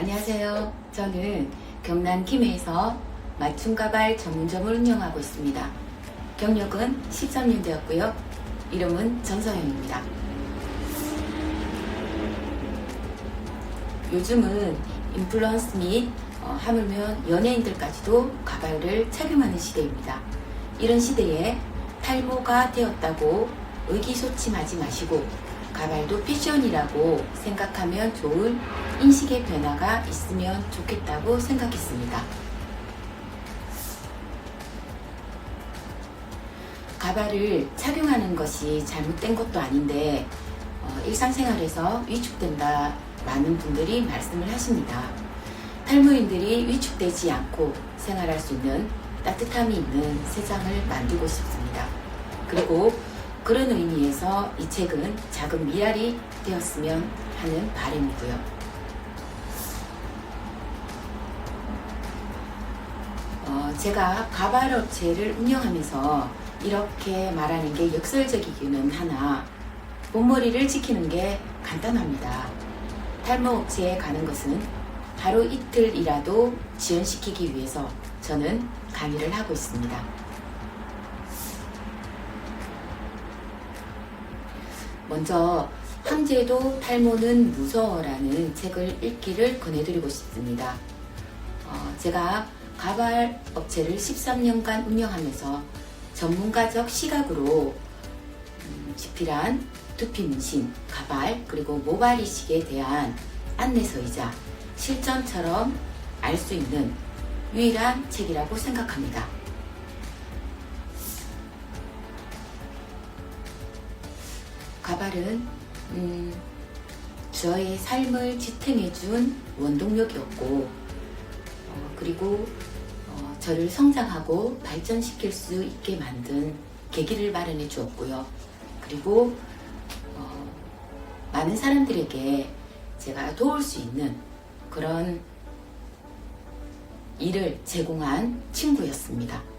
안녕하세요. 저는 경남 김해에서 맞춤 가발 전문점을 운영하고 있습니다. 경력은 13년 되었고요. 이름은 정서영입니다. 요즘은 인플루언스 및 어, 하물며 연예인들까지도 가발을 착용하는 시대입니다. 이런 시대에 탈모가 되었다고 의기소침하지 마시고 가발도 패션이라고 생각하면 좋은 인식의 변화가 있으면 좋겠다고 생각했습니다. 가발을 착용하는 것이 잘못된 것도 아닌데 어, 일상생활에서 위축된다 많은 분들이 말씀을 하십니다. 탈모인들이 위축되지 않고 생활할 수 있는 따뜻함이 있는 세상을 만들고 싶습니다. 그리고 그런 의미에서 이 책은 작은 미랄이 되었으면 하는 바람이고요. 어, 제가 가발 업체를 운영하면서 이렇게 말하는 게 역설적이기는 하나 몸머리를 지키는 게 간단합니다. 탈모 업체에 가는 것은 하루 이틀이라도 지연시키기 위해서 저는 강의를 하고 있습니다. 먼저 황제도 탈모는 무서워라는 책을 읽기를 권해드리고 싶습니다. 어, 제가 가발 업체를 13년간 운영하면서 전문가적 시각으로 음, 집필한 두피 문신, 가발, 그리고 모발 이식에 대한 안내서이자 실전처럼 알 수 있는 유일한 책이라고 생각합니다. 가발은 음, 저의 삶을 지탱해준 원동력이었고 어, 그리고 어, 저를 성장하고 발전시킬 수 있게 만든 계기를 마련해 주었고요. 그리고 어, 많은 사람들에게 제가 도울 수 있는 그런 일을 제공한 친구였습니다.